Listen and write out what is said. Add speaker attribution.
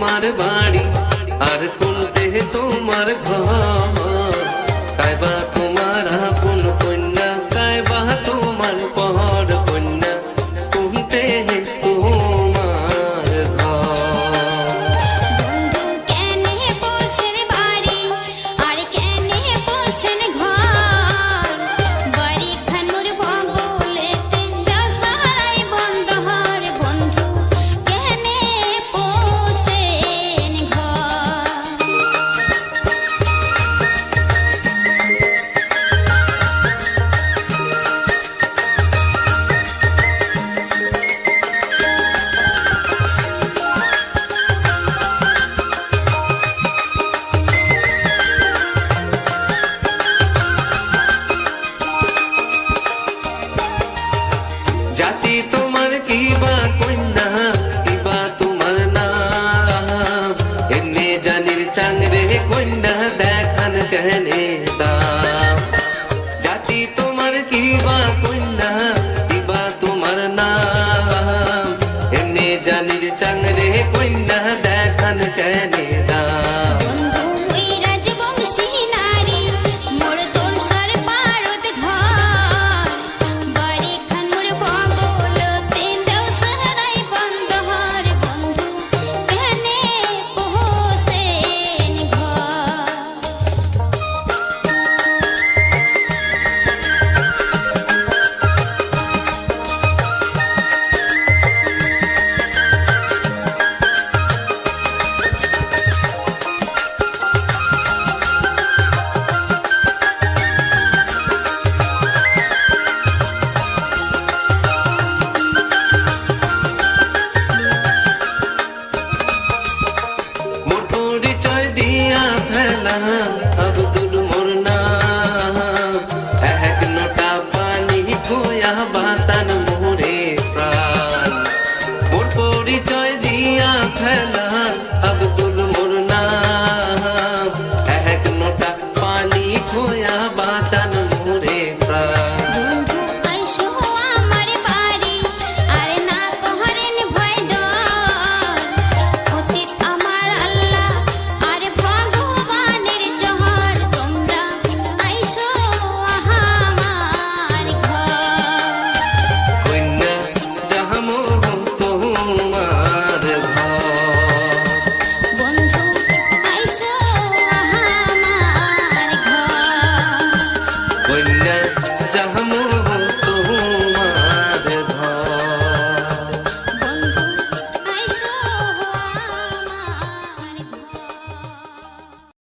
Speaker 1: তোমার বাড়ি। আর কোনটে তোমার ঘর? চাংরে কন্যা দেখান কেনে দা। জাতি তোমার কিবা কন্যা দিবা তোমার নাম। এমনি জানির চাংরে কন্যা